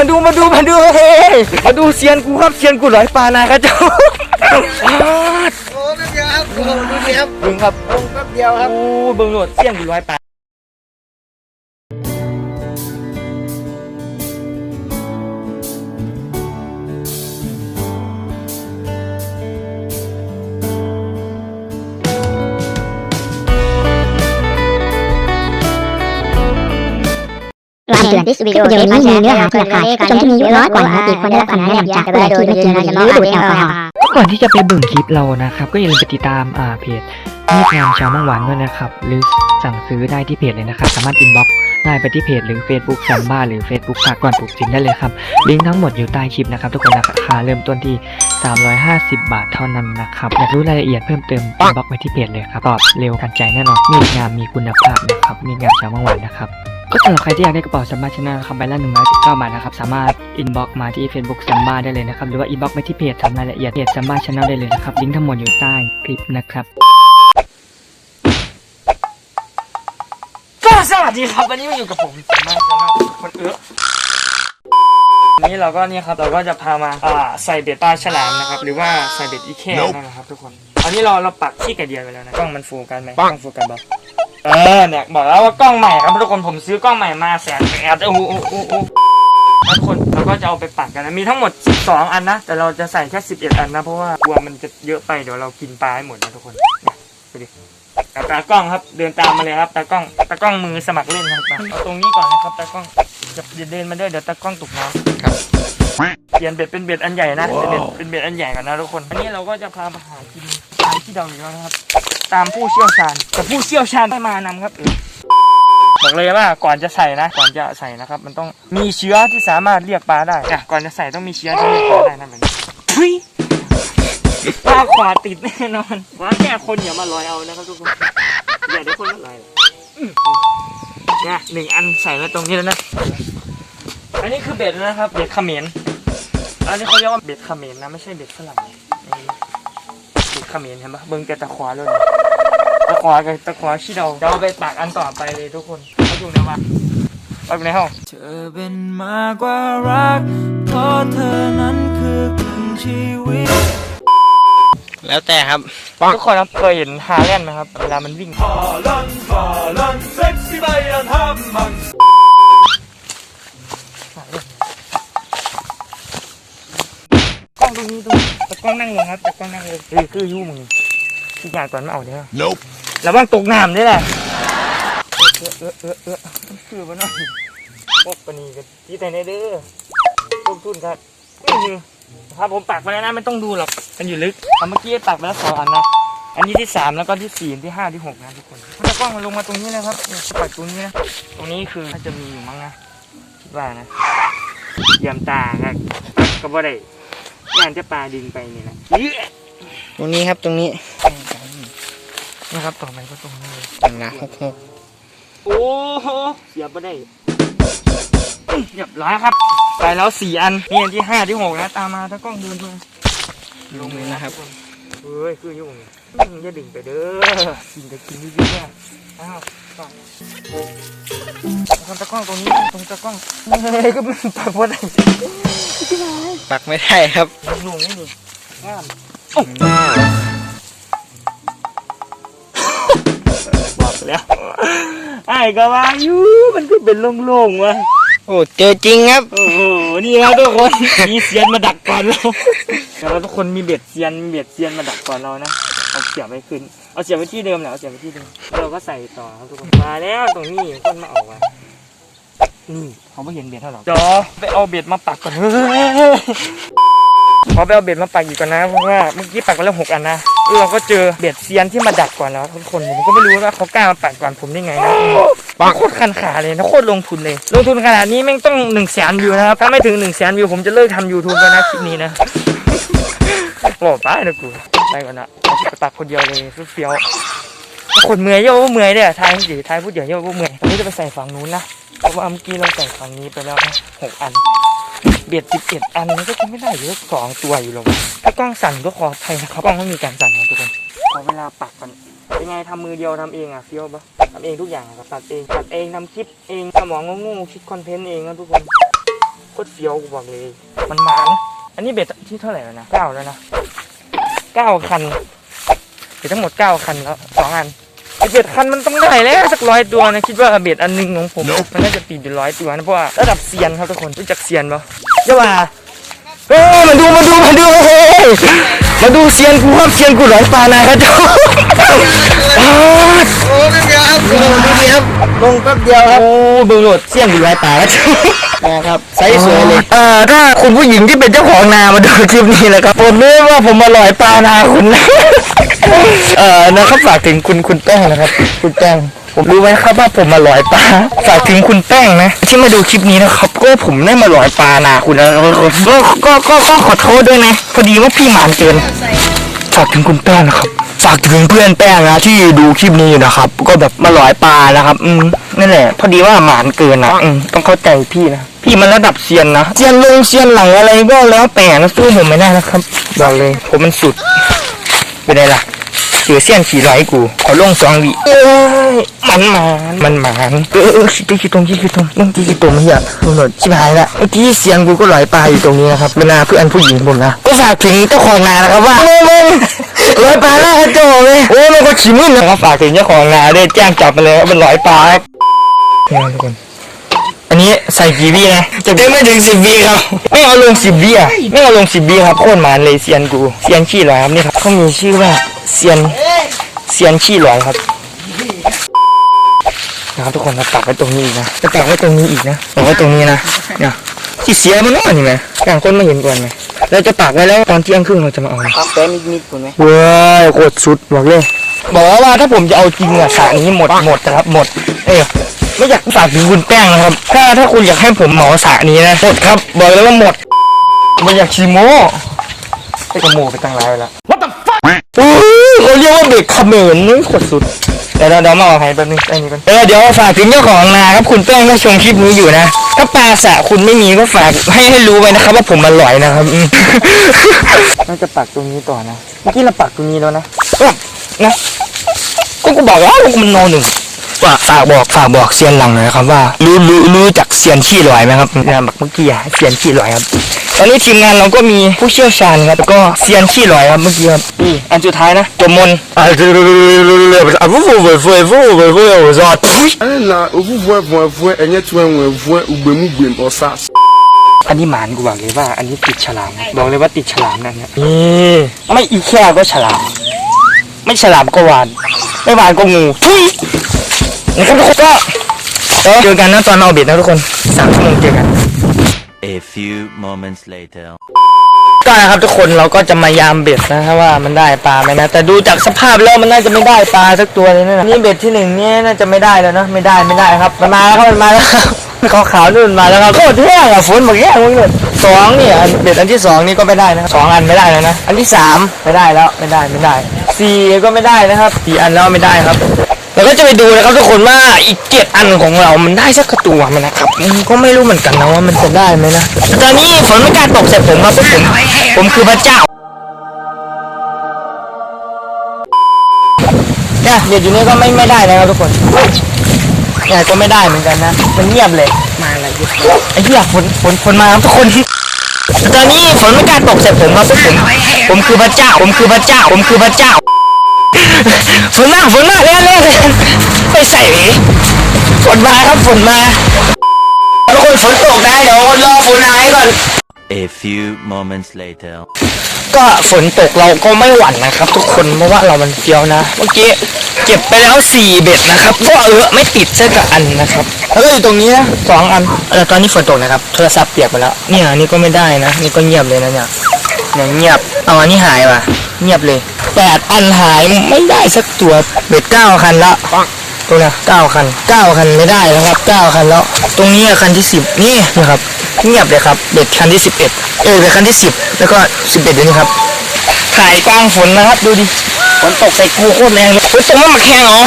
มาดูมาดูมาดูเฮ้ยมาดูเซียนกูครับเซียนกูร้อยปลานาครับเจ้าโอ้นั่นครับโอ้นั่นครับเบิ่งครับลงแป๊บเดียวครับโอ้เบิ่งโหลดเซียนกูร้อยปลา ตือนวิดีโอนี้มีเนื้อหาที่หลากหลายผู้ชมที่มีอายุน้อยกว่า18ปีควรได้รับคำแนะนำจากผู้ใหญ่ที่ไม่กินบุหรี่หรือดูดแอลกอฮอล์ก่อนที่จะไปเบิ่งคลิปเรานะครับ ก็อย่าลืมไปติดตามอ่าเพจมีดงามชาวมังหวานด้วยนะครับ หรือสั่งซื้อได้ที่เพจเลยนะครับ สามารถอินบ็อกซ์ได้ไปที่เพจหรือ Facebook ซัมบ้าหรือ Facebook ฝากก่อนปลูกจินได้เลยครับ ลิงก์ทั้งหมดอยู่ใต้คลิปนะครับ ทุกคนราคาเริ่มต้นที่ 350 บาทเท่านั้นนะครับ อยากรู้รายละเอียดเพิ่มเติมอินบ็อกซ์ไปที่เพจเลยครับ ตอบเร็วทันใจแน่นอนมีดงามมีคุณภาพนะครับ มีดงามชาวมังหวานนะครับ ก็สำหรับใครที่อยากได้กระเป๋าซัมบ้าชนะนะครับใบละ119บาทนะครับสามารถอินบ็อกซ์มาที่ Facebook ซัมบ้าได้เลยนะครับหรือว่าอินบ็อกซ์ไปที่เพจทำรายละเอียดเพจซัมบ้าชนะได้เลยนะครับลิงก์ทั้งหมดอยู่ใต้คลิปนะครับก็สวัสดีครับวันนี้มาอยู่กับผมสามารถสามารถคนเอื้อวันนี้เราก็เนี่ยครับเราก็จะพามาอ่าใส่เบ็ดปลาฉลามนะครับหรือว่าใส่เบ็ดอีแค่นั่นนะครับทุกคนอันนี้เราเราปักขี้ไก่เดียวไปแล้วนะกล้องมันโฟกัสไหมกล้องโฟกัสบ้าง เออเนี่ยบอกแล้วว่ากล้องใหม่ครับทุกคนผมซื้อกล้องใหม่มาแสนแปดโอ้โหโอ้โหโอ้โหทุกคนเราก็จะเอาไปปักกันนะมีทั้งหมด 12 อันนะ แต่เราจะใส่แค่ 11 อันนะเพราะว่ากลัวมันจะเยอะไปเดี๋ยวเรากินปลาให้หมดนะทุกคนเนี่ยไปดิกับตากล้องครับเดินตามมาเลยครับตากล้องตากล้องมือสมัครเล่นครับมาเอาตรงนี้ก่อนนะครับตากล้องจะเดินมาด้วยเดี๋ยวตากล้องตกน้ำครับเปลี่ยนเบ็ดเป็นเบ็ดอันใหญ่นะเป็นเบ็ดเป็นเบ็ดอันใหญ่ก่อนนะทุกคนอันนี้เราก็จะพาไปหากินตามที่เราอยู่แล้วนะครับ ตามผู้เชี่ยวชาญแต่ผู้เชี่ยวชาญไม่มานำครับเออบอกเลยว่าก่อนจะใส่นะ ก่อนจะใส่นะครับ มันต้องมีเชื้อที่สามารถเรียกปลาได้อะก่อนจะใส่ต้องมีเชื้อที่เรียกปลาได้นั่นเองทุยปลาขวาติดแน่นอนว่าแค่คนอย่ามาลอยเอานะครับทุกคนอย่าได้คนละลายเนี่ยหนึ่งอันใส่ไว้ตรงนี้แล้วนะ อันนี้คือเบ็ดนะครับ เบ็ดเขมรอันนี้เขาเรียกว่าเบ็ดเขมรนะไม่ใช่เบ็ดฝรั่งนี่ เบ็ดเขมรเห็นปะเบิ้งแกตะขวาเลยตะขวากับตะขวาที่เราเราเอาไปปักอันต่อไปเลยทุกคนเขาอยู่ในวัดไปในห้องเธอเป็นมากกว่ารักเพราะเธอนั้นคือครึ่งชีวิต แล้วแต่ครับ ทุกคนครับเคยเห็นฮาแลนด์ไหมครับ เวลามันวิ่งกล้องตรงนี้ตรงนี้ตะก ล้องนั่งลงครับตะกล้องนั่งลงเฮ้ยคือยุ่งมึงที่อยากก่อนมาเอาเด้อ Nope ระวังตกน้ำด้วยแหละเออเออเออเออคือมันน่อยพวกปนีกันที่แต่ในเด้อลงทุนครับนี่คือครับผมปักไปแล้วนะไม่ต้องดูหรอกมันอยู่ลึกเอาเมื่อกี้ปักไปแล้วสองอันนะอันนี้ที่สามแล้วก็ที่สี่ที่ห้าที่หกนะทุกคนตะกล้องมันลงมาตรงนี้นะครับเนี่ยปักตรงนี้นะตรงนี้คือถ้าจะมีอยู่มั้งนะคิดว่านะเยี่ยมตาครับปักก็บ่ได้ ย่านจะปลาดินไปนี่แหละเยอะตรงนี้ครับตรงนี้นะครับต่อไปก็ตรงนี้เลยอันละหกหกโอ้โหเสียบไม่ได้เรียบร้อยครับ ไปแล้วสี่อันนี่อันที่ห้าที่หกนะตามมาถ้ากล้องเดินมาลงเลยนะครับเฮ้ยคือยุ่ง อย่าดึงไปเด้อกินจะกินดีๆเนี่ยอ้าวก่อนตรงตะกล้องตรงนี้ตรงตะกล้องเฮ้ยก็มันปักว่าไหนปักไม่ได้ครับลุงนี่นี่งามบอกแล้วไอ้ก็ว่าอยู่มันก็เป็นโล่งๆวะโอ้เจอจริงครับโอ้โหนี่ครับทุกคนมีเซียนมาดักก่อนเราแล้วทุกคนมีเบ็ดเซียนมีเบ็ดเซียนมาดักก่อนเรานะ เอาเสียบไปขึ้น เอาเสียบไปที่เดิมแหละเอาเสียบไปที่เดิมแล้วเราก็ใส่ต่อครับทุกคน มาแล้วตรงนี้คนมาเออกมานี่เขาไม่เห็นเบ็ดเท่าไหร่จอไปเอาเบ็ดมาปักก่อนเฮ้ยขอไปเอาเบ็ดมาปักอีกก่อนนะเพราะว่าเมื่อกี้ปักไปแล้วหกอันนะแล้วเราก็เจอเบ็ดเซียนที่มาดักก่อนแล้วทุกคนผมก็ไม่รู้ว่าเขากล้ามาปักก่อนผมได้ไงนะปาโคตรคันขาเลยนะโคตรลงทุนเลย ลงทุนขนาดนี้แม่งต้องหนึ่งแสนวิวนะครับถ้าไม่ถึงหนึ่งแสนวิวผมจะเลิกทำยูทูบแล้วนะคลิปนี้นะบอกไปนะกู ไปก่อนนะเอาไปตักคนเดียวเลยเฟี้ยวคนเมื่อยเยอะว่าเมื่อยเนี่ยทายสิทายพูดเดี๋ยวเยอะว่าเมื่อยผมจะไปใส่ฝั่งนู้นนะเพราะว่าเมื่อกี้เราใส่ฝั่งนี้ไปแล้วนะหกอัน เบียดสิบเอ็ดอันมันก็จะไม่ได้อยู่สองตัวอยู่หรอกถ้ากล้องสั่นก็ขออภัยนะครับกล้องไม่มีการสั่นนะทุกคนขอเวลาปักก่อนเป็นไงทำมือเดียวทำเองอะเฟี้ยวปะทำเองทุกอย่างครับตัดเองตัดเองทำคลิปเองสมองโง่ๆคิดคอนเทนต์เองนะทุกคนโคตรเฟี้ยวกูบอกเลย มันหมานอันนี้เบ็ดที่เท่าไหร่แล้วนะเก้าแล้วนะ เก้าคันเบ็ดทั้งหมดเก้าคันแล้วสองอันไอเบ็ดคันมันต้องได้แล้วสักร้อยตัวนะคิดว่าเบ็ดอันหนึงของผม มันน่าจะตีอยู่ร้อยตัวนะเพราะว่าระดับเซียนครับทุกคนรู้จักเซียนปะเจ้าว่าเฮ้ยมาดูมาดูมาดูเฮ้ยมาดูเซียนกูครับเซียนกูร้อยปลานะครับเจ้าโอ้นั่นไงครับโอ้นั่นไงครับ ลงแป๊บเดียวครับ โอ้เบิ่งโหลดเสี่ยงอยู่ไรตานะครับไซส์สวยเลยเอ่อถ้าคุณผู้หญิงที่เป็นเจ้าของนามาดูคลิปนี้นะครับผมรู้ว่าผมมาลอยปลานาคุณนะเอ่อนะครับฝากถึงคุณคุณแป้งนะครับ คุณแป้งผมรู้ไว้ครับว่าผมมาลอยปลาฝากถึงคุณแป้งนะที่มาดูคลิปนี้นะครับ ก็ผมได้มาลอยปลานาคุณนะก็ก็ก็ก็ขอโทษด้วยนะพอดีว่าพี่หมานเกินฝากถึงคุณแป้งนะครับ ฝากถึงเพื่อนแป้งนะที่ดูคลิปนี้อยู่นะครับ ก็แบบมาหลอยปลานะครับ อืมนั่นแหละ พอดีว่าหมานเกินนะอืมต้องเข้าใจพี่นะ พี่มันระดับเซียนนะเซียนลงเซียนหลังอะไรก็แล้วแต่นะสู้ผมไม่ได้นะครับบอกเลย ผมมันสุดเป็นไงล่ะเสือเสี้ยนขี่ร้อยกู ขอลงสองวิเอ้ยมันหมานมันหมานเออเออขี้ขี้ตรงขี้ขี้ตรงต้องขี้ขี้ตรงไม่ใช่ตำรวจชิบหายละเมื่อกี้เสียงกูก็ลอยปลาอยู่ตรงนี้นะครับเป็นนาเพื่อนผู้หญิงผมนะก็ฝากถึงเจ้าของนานะครับว่ามึงมึงลอยปลาหน้ากระโจกเลยโอ้ยมันก็ขี้มึนนะครับฝากถึงเจ้าของนาด้วยแจ้งจับมาเลยว่ามันลอยปลาครับนี่ทุกคนอันนี้ใส่กี่วินะจะได้ไม่ถึงสิบวิครับไม่เอาลงสิบวิอะไม่เอาลงสิบวิครับโคตรหมานเลยเซียนกูเซียนขี้ลอยครับนี่ครับเขามีชื่อว่า เซียนเซียนขี้ลอยครับนะครับทุกคนเราปักไว้ตรงนี้อีกนะจะปักไว้ตรงนี้อีกนะปักไว้ตรงนี้นะเนี่ยที่เสียมันน้อยนี่ไหมกลางคนไม่เห็นก่อนไหมเราจะปักไว้แล้วตอนเที่ยงครึ่งเราจะมาเอานะปักแป๊นิดๆคุณไหมเว้ยโคตรสุดบอกเลยบอกว่าว่าถ้าผมจะเอาจริงอะสระนี้หมดหมดนะครับหมด เอ้ยไม่อยากฝากถึงคุณแป้งนะครับ ถ้าถ้าคุณอยากให้ผมเหมาสระนี้นะหมดครับบอกเลยว่าหมดไม่อยากชิโม่ไอ้กระโมไปตั้งร้ายไปแล้ว What the fuck อู้เขาเรียกว่าเบรกเขมรนี่โคตรสุด เดี๋ยวเดี๋ยวเดี๋ยวมาเอาให้แป๊บนึงไอ้นี่ก่อนเออเดี๋ยวฝากถึงเจ้าของนาครับคุณแป้งถ้าชมคลิปนี้อยู่นะ ถ้าปลาสระคุณไม่มีก็ฝากให้ให้รู้ไว้นะครับว่าผมอร่อยนะครับอืม น่าจะปักตรงนี้ต่อนะ เมื่อกี้เราปักตรงนี้แล้วนะก็นะก็กูบอกแล้วมันโนหนึ่ง ว่าฝากบอกฝากบอกเซียนหลังหน่อยนะครับว่ารู้รู้รู้จักเซียนขี้ลอยไหมครับเนี่ยแบบเมื่อกี้เซียนขี้ลอยครับ ตอนนี้ทีมงานเราก็มีผู้เชี่ยวชาญครับแล้วก็เซียนขี้ลอยครับเมื่อกี้ครับนี่อันสุดท้ายนะจมมนอ่าเรือๆๆๆอะฟูฟูฟูฟูฟูฟูฟูรอด ɛna ovuvu ɛvuɛvuɛ ɛnyɛ tu ɛvuɛvuɛ ugbemugbe ɔsas. อันนี้หมานกูบอกเลยว่า อันนี้ติดฉลามบอกเลยว่าติดฉลามนะเนี่ยนี่ไม่อีแค่ก็ฉลาม ไม่ฉลามก็หวาน ไม่หวานก็งูทุย นะครับทุกคนก็เจอกันนะตอนเอาเบ็ดนะทุกคนสามชั่วโมงเจอกัน A few moments later. ก็นะครับทุกคนเราก็จะมายามเบ็ดนะครับว่ามันได้ปลาไหมนะ แต่ดูจากสภาพแล้วมันน่าจะไม่ได้ปลาสักตัวเลยนะนี่เบ็ดที่หนึ่งเนี่ยน่าจะไม่ได้แล้วนะไม่ได้ไม่ได้ครับมันมาแล้วครับมันมาแล้วครับขาวขาวๆนู่นมาแล้วครับโคตรแห้งอะฝนบอกแห้งมึงเลยสองเนี่ยอันเบ็ดอันที่สองนี่ก็ไม่ได้นะครับสองอันไม่ได้แล้วนะอันที่สามไม่ได้แล้วไม่ได้ไม่ได้สี่ก็ไม่ได้นะครับสี่อันแล้วไม่ได้ครับ เราก็จะไปดูนะครับทุกคนว่าอีกเจ็ดอันของเรา มันได้สักตัวไหมนะครับก็ไม่รู้เหมือนกันนะว่ามันจะได้ไหมนะตอนนี้ฝนไม่กล้าตกใส่ผมครับผมผมคือพระเจ้าเนี่ยเดี๋ยวอยู่นี้ก็ไม่ไม่ได้นะครับทุกคนเนี่ยก็ไม่ได้เหมือนกันนะมันเงียบเลยมาอะไรอยู่ไอ้เหี้ยฝนฝนฝนมาครับทุกคนตอนนี้ฝนไม่กล้าตกใส่ผมครับผมผมคือพระเจ้าผมคือพระเจ้าผมคือพระเจ้า ฝนมาฝนมาเร็วเร็วเร็วไปใส่หวีฝนมาครับฝนมาทุกคนฝนตกนะเดี๋ยวรอฝนหายก่อน A few moments later. ก็ฝนตกเราก็ไม่หวั่นนะครับ ทุกคนเพราะว่าเรามันเฟี้ยวนะ เมื่อกี้เก็บไปแล้วสี่เบ็ดนะครับก็เออไม่ติดสักอันนะครับแล้วก็อยู่ตรงนี้นะสองอันแล้วตอนนี้ฝนตกนะครับโทรศัพท์เปียกไปแล้วเนี่ยอันนี่ก็ไม่ได้นะ นี่ก็เงียบเลยนะเนี่ยเนี่ยเงียบเอาอันนี้หายว่ะเงียบเลย แปดอันหายไม่ได้สักตัวเบ็ดเก้าคันละตรงเนี้ยเก้าคันเก้าคันไม่ได้นะครับเก้าคันแล้ว ตรงนี้อะคันที่สิบนี่นะครับเงียบเลยครับเบ็ดคันที่สิบเอ็ดเออเบ็ดคันที่สิบแล้วก็สิบเอ็ดอยู่นี่ครับ ถ่ายกลางฝนนะครับ ดูดิฝนตกใส่กูโคตรแรงเลยฝนตกมาแข่งเหรอ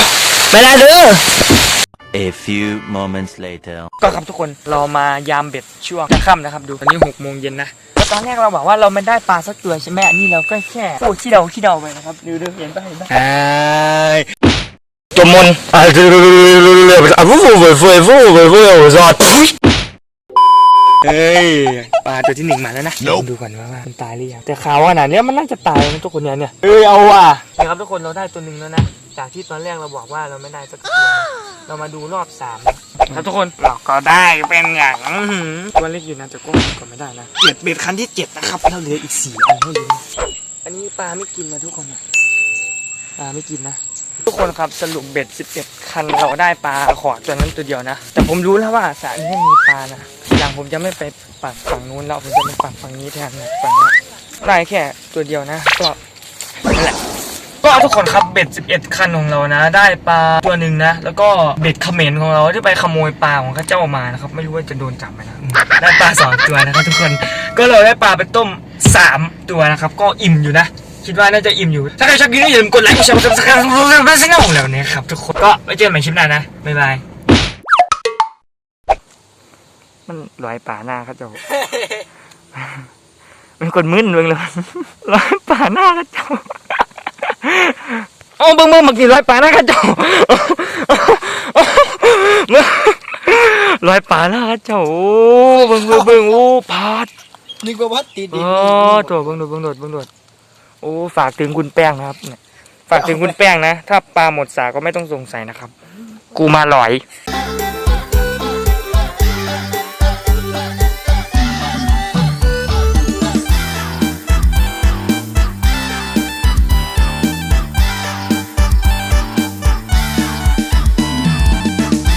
ไม่ได้เด้อ A few moments later. ก็ครับทุกคนเรามายามเบ็ดช่วงค่ำนะครับ ดูตอนนี้หกโมงเย็นนะแล้วตอนแรกเราบอกว่าเราไม่ได้ปลาสักตัวใช่ไหมอันนี้เราก็แค่โอ้ขี้เดาขี้เดาไปนะครับ ดูดูเห็นปะเห็นปะจมมนอ่าเรือเรือเรือเรืออะฟูฟูฟูฟูฟูฟูฟูรอด เฮ้ยปลาตัวที่หนึ่งมาแล้วนะดูก่อนว่าว่ามันตายหรือยังแต่ข่าวขนาดเนี้ยมันน่าจะตายนะทุกคนเนี่ยเนี่ยเอ้ยเอาว่ะนี่ครับทุกคนเราได้ตัวหนึ่งแล้วนะจากที่ตอนแรกเราบอกว่าเราไม่ได้สักตัวนะเรามาดูรอบสามนะครับทุกคนเราก็ได้เป็นอย่างอื้อหือตัวเล็กอยู่นะแต่ก็ก็ไม่ได้นะเจ็ดเบ็ดคันที่เจ็ดนะครับเราเหลืออีกสี่อันเท่านี้อันนี้ปลาไม่กินนะทุกคนอะปลาไม่กินนะ ทุกคนครับสรุปเบ็ด 11 คันเราได้ปลาขอตัวนั้นตัวเดียวนะ แต่ผมรู้แล้วว่าสระนี้มีปลานะทีหลังผมจะไม่ไปปักฝั่งนู้นแล้วผมจะไปปักฝั่งนี้แทนนะฝั่งนี้ได้แค่ตัวเดียวนะก็นั่นแหละก็ทุกคนครับเบ็ด 11 คันของเรานะ ได้ปลาตัวหนึ่งนะ แล้วก็เบ็ดเขมรของเราที่ไปขโมยปลาของข้าเจ้ามานะครับ ไม่รู้ว่าจะโดนจับไหมนะได้ปลาสองตัวนะครับทุกคนก็เราได้ปลาไปต้มสามตัวนะครับ ก็อิ่มอยู่นะ คิดว่าน่าจะอิ่มอยู่ ถ้าใครชอบคลิปนี้อย่าลืมกดไลค์กดแชร์กดซับสไครต์กดติดตามช่องแล้วนะครับทุกคนก็ไว้เจอกันใหม่คลิปหน้านะบ๊ายบายมันลอยป่าหน้าเขาเจ้า มันกดมึนเบิ่งเลยลอยป่าหน้าเขาเจ้าเอาเบิ่งเบิ่งมื่อกี้ลอยป่าหน้าเขาเจ้าลอยป่าหน้าเขาเจ้าโอ้เบิ่งเบิ่งเบิ่งโอ้พาดนี่ก็วัดติดดิอ๋อตัวเบิ่งโดูเบิ่งโดดเบิ่งโดด โอ้ฝากถึงคุณแป้งนะครับ ฝากถึงคุณแป้งนะ ถ้าปลาหมดสาก็ไม่ต้องสงสัยนะครับ กูมาหลอย「